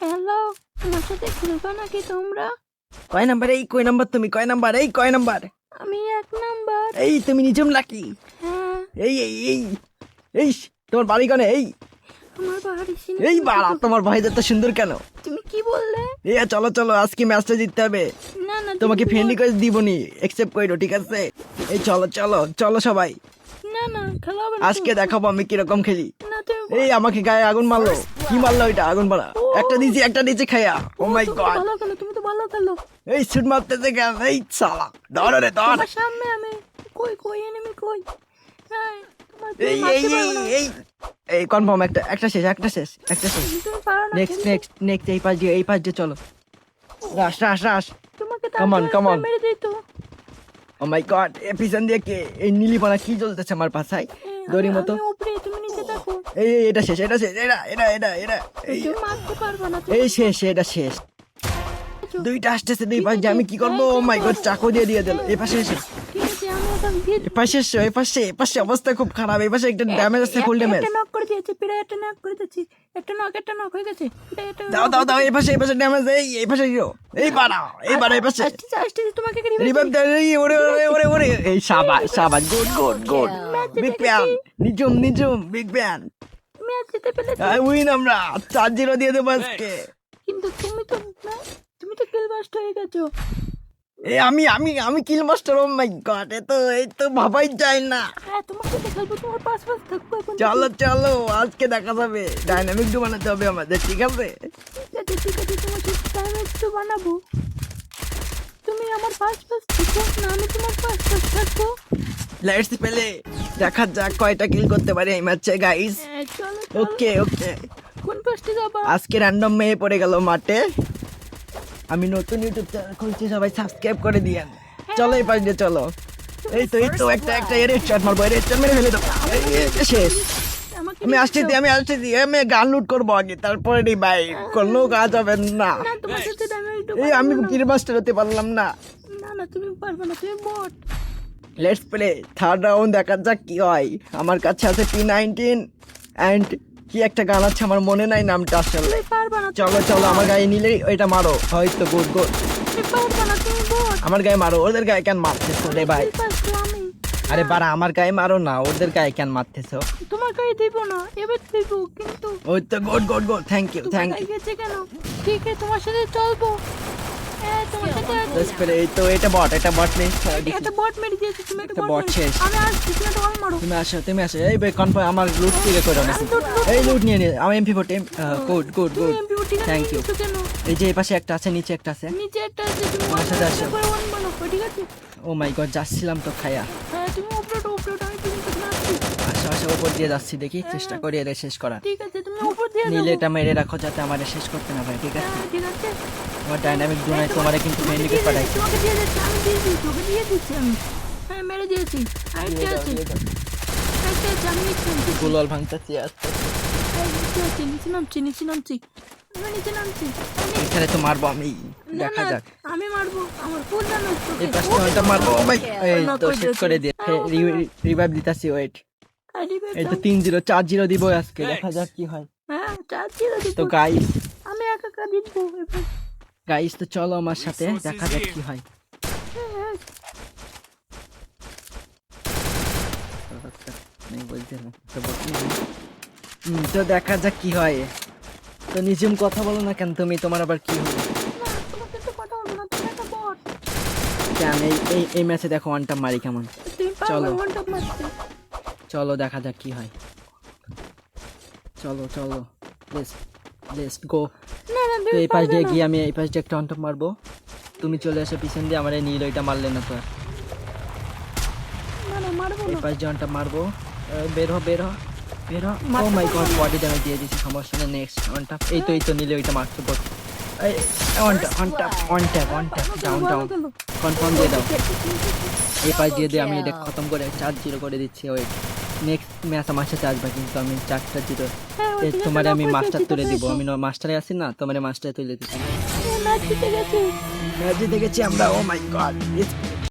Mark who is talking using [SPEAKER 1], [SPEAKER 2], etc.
[SPEAKER 1] Hello আমার সাথে খেলবে নাকি তোমরা?
[SPEAKER 2] কয় নাম্বার এই কয় নাম্বার তুমি? কয় নাম্বার এই কয় নাম্বার?
[SPEAKER 1] আমি এক নাম্বার।
[SPEAKER 2] এই তুমি নিজম লাকি
[SPEAKER 1] হ্যাঁ।
[SPEAKER 2] এই এই এই এই তোমার বাড়ি কানে? এই।
[SPEAKER 1] আমার বাড়ি সিনে
[SPEAKER 2] এই বাড়া তোমার ভাই এত সুন্দর কেন?
[SPEAKER 1] তুমি কি বললে?
[SPEAKER 2] এই চলো চলো আজকে ম্যাচটা জিততে হবে।
[SPEAKER 1] না না
[SPEAKER 2] তোমাকে
[SPEAKER 1] তুমি
[SPEAKER 2] ফ্রেন্ডলি করে দিবনি। একসেপ্ট করো ঠিক আছে? এই চলো চলো চলো সবাই।
[SPEAKER 1] না না খেলা
[SPEAKER 2] আজকে দেখাবো আমি কীরকম খেলি। এই আমাকে গায়ে আগুন মারলো। কি মারলো ওইটা আগুন মারা। একটা দিয়েছি একটা দিয়েছি খাইয়া। ও মাই গড
[SPEAKER 1] তুমি তো ভালো খেলো।
[SPEAKER 2] এই শুট মারতেছে কেন? এই সালা ধর রে ধর।
[SPEAKER 1] সামনে আমি কই কই এনিমি কই? হ্যাঁ
[SPEAKER 2] এই এই এই এই এই কনফার্ম একটা একটা শেষ একটা শেষ একটা শেষ। নেক্সট নেক্সট নেক্সট এই পাশ দিয়ে এই পাশ দিয়ে চলো। রাস রাস রাস.
[SPEAKER 1] মেরে দিত
[SPEAKER 2] ও মাই গড এ পিছন দিয়ে কে এই নীলিপানা কি চলতেছে আমার পাশায় দড়ি মতো। এই এটা শেষ এটা শেষ এটা এটা এটা এটা। এই শেষ এটা শেষ। দুইটা আসতেছে দুই পাশ আমি কি করব? ও মাই গড চাকু দিয়ে দিয়ে দিল। এই পাশে এসে। এ পাশে এসো এই পাশে পাশে অবস্থা খুব খারাপ। এই পাশে একটা ড্যামেজ আছে ফুল ড্যামেজ
[SPEAKER 1] একটা নক করে দিয়েছে একটা নক করে দিয়েছি। একটা নক একটা নক হয়ে গেছে।
[SPEAKER 2] দাও দাও দাও এই পাশে এই পাশে ড্যামেজ এই এই পাশে এই বাড়া এই বাড়া এই পাশে।
[SPEAKER 1] তোমাকে কি
[SPEAKER 2] রিভাইভ দে এই ওরে ওরে ওরে ওরে। এই গুড গুড গুড বিগ প্যান নিজুম নিজুম বিগ প্যান
[SPEAKER 1] পেরেছি
[SPEAKER 2] আই উইন আমরা। চার জিরো দিয়ে দেবো আজকে।
[SPEAKER 1] কিন্তু তুমি তো তুমি তো কিল হয়ে গেছো।
[SPEAKER 2] এই আমি আমি আমি কিল মাস্টার ও মাই গড এ তো এই তো ভাবাই যায় না।
[SPEAKER 1] হ্যাঁ তোমার সাথে খেলব তোমার পাশ পাশ থাকব এখন।
[SPEAKER 2] চলো চলো আজকে দেখা যাবে। ডাইনামিক ডু বানাতে হবে আমাদের ঠিক আছে?
[SPEAKER 1] ঠিক আছে ঠিক আছে তোমার সাথে টাইম একটু বানাবো। তুমি আমার পাশ পাশ থাকো না আমি তোমার পাশ পাশ থাকব।
[SPEAKER 2] লেটস পেলে দেখা যাক কয়টা কিল করতে পারি এই ম্যাচে গাইস ওকে ওকে।
[SPEAKER 1] কোন পাশে যাবা?
[SPEAKER 2] আজকে র্যান্ডম মেয়ে পড়ে গেল মাঠে। আমি নতুন ইউটিউব চ্যানেল খুলছি সবাই সাবস্ক্রাইব করে দিয়েন চলো এই পাশ দিয়ে চলো। এই তো এই তো একটা একটা এর শট মারবো এর শট মেরে ফেলে দেবো। এই, শেষ। আমি আসতেছি আমি আসতেছি আমি গান লুট করব আগে তারপরে রে ভাই। কোনো কাজ হবে না। এই আমি কির মাস্টার হতে পারলাম না।
[SPEAKER 1] না না তুমি পারবে না তুমি but
[SPEAKER 2] let's play third round দেখা যাক কি হয়। আমার কাছে আছে পি নাইনটিন অ্যান্ড কি একটা গান আছে আমার মনে নাই নামটা আসলে। চলো চলো আমার গায়ে নিলেই ওইটা মারো। হয়তো গুড গুড আমার গায়ে মারো ওদের গায়ে কেন মারতেছো রে ভাই? আরে বারা আমার গায়ে মারো না ওদের গায়ে কেন মারতেছো?
[SPEAKER 1] তোমার গায়ে দিব না এবার দিব কিন্তু
[SPEAKER 2] ওই তো good good good thank you thank you
[SPEAKER 1] ঠিক আছে তোমার সাথে চলবো। হ্যাঁ তোমার
[SPEAKER 2] তো এটা বট এটা বট নেই
[SPEAKER 1] একটা বট মেরে দিয়েছি তুমি একটা বট
[SPEAKER 2] শেষ।
[SPEAKER 1] আমি আসছি তুমি একটা বল মারো
[SPEAKER 2] তুমি আসো তুমি আসো এই ভাই কনফার্ম আমার লুট থেকে করো না
[SPEAKER 1] আমি
[SPEAKER 2] এই লুট নিয়ে নিয়ে আমার MP forty good good good thank you এই যে এই পাশে একটা আছে নিচে একটা আছে।
[SPEAKER 1] নিচে একটা আছে তুমি
[SPEAKER 2] আমার সাথে আসো।
[SPEAKER 1] করে ঠিক আছে?
[SPEAKER 2] ও মাই গড যাচ্ছিলাম তো খায়া।
[SPEAKER 1] হ্যাঁ তুমি উপরে ওঠো, উপরে আমি তুমি তো আসছি।
[SPEAKER 2] আসো আসো উপর দিয়ে যাচ্ছি দেখি চেষ্টা করি এটা শেষ করার।
[SPEAKER 1] ঠিক আছে তুমি উপর দিয়ে
[SPEAKER 2] নিলে এটা মেরে রাখো যাতে আমার শেষ করতে না পারে ঠিক আছে?
[SPEAKER 1] হ্যাঁ ঠিক আছে।
[SPEAKER 2] আমার ডাইনামিক দুনাই তোমারে কিন্তু মেনলিকে
[SPEAKER 1] দিয়ে
[SPEAKER 2] পাঠাইছি।
[SPEAKER 1] তোমাকে দিয়ে দিচ্ছি আমি দিয়ে দিচ্ছি তোকে দিয়ে দিচ্ছি আমি। হ্যাঁ মেরে দিয়েছি। আমি
[SPEAKER 2] গুলল ভাঙতেছি আস্তে
[SPEAKER 1] নিচে নামছি নিচে নামছি। আমি নিচে নামছি। আমি-
[SPEAKER 2] এখানে তো মারবো আমি। দেখা যাক।
[SPEAKER 1] আমি মারবো আমার ফুল ড্যামেজ
[SPEAKER 2] এই ওইটা মারবো। ও মাই এই তো শেষ
[SPEAKER 1] দিয়েছি।
[SPEAKER 2] করে দিয়ে।
[SPEAKER 1] হ্যাঁ,
[SPEAKER 2] রিভাইভ দিতাছি ওয়েট এই তো তিন জিরো চার জিরো দিব আজকে। দেখা যাক কি হয়।
[SPEAKER 1] হ্যাঁ
[SPEAKER 2] তো গাইস
[SPEAKER 1] আমি একা একা জিতবো এবার।
[SPEAKER 2] গাইস তো চলো আমার সাথে দেখা যাক কি হয়। তো দেখা যাক কি হয়। তো নিজুম কথা বলো না কেন তুমি তোমার আবার কি
[SPEAKER 1] হবে?
[SPEAKER 2] কেন এই এই ম্যাচে দেখো ওয়ান মারি কেমন? চলো। চলো দেখা যাক কি হয়। চলো চলো। লেটস লেটস গো তো এই পাশ দিয়ে গিয়ে আমি এই পাশ দিয়ে একটা মারবো। তুমি চলে এসো পিছন দিয়ে আমার এই নীল ওইটা মারলে না তো এই পাশ দিয়ে মারবো। বের হ বের হ বের হ। Oh my god body damage দিয়ে দিয়েছি সমস্যা নেই নেক্সট অন্টপ এই তো এই তো নীলে ওইটা মারতে বল এই on top on top on top on top down down confirm দিয়ে দাও। এই পাশ দিয়ে দিয়ে আমি এটা খতম করে চার জিরো করে দিচ্ছি ওই নেক্সট ম্যাচ আমার সাথে আসবা কিন্তু আমি চারটা জিরো।
[SPEAKER 1] হ্যাঁ,
[SPEAKER 2] তোমার আমি মাস্টার তুলে দিব। আমি মাস্টারে আছি না তোমার মাস্টারে তুলে দিচ্ছি। ম্যাচ জিতে গেছি। আমরা ও মাই গড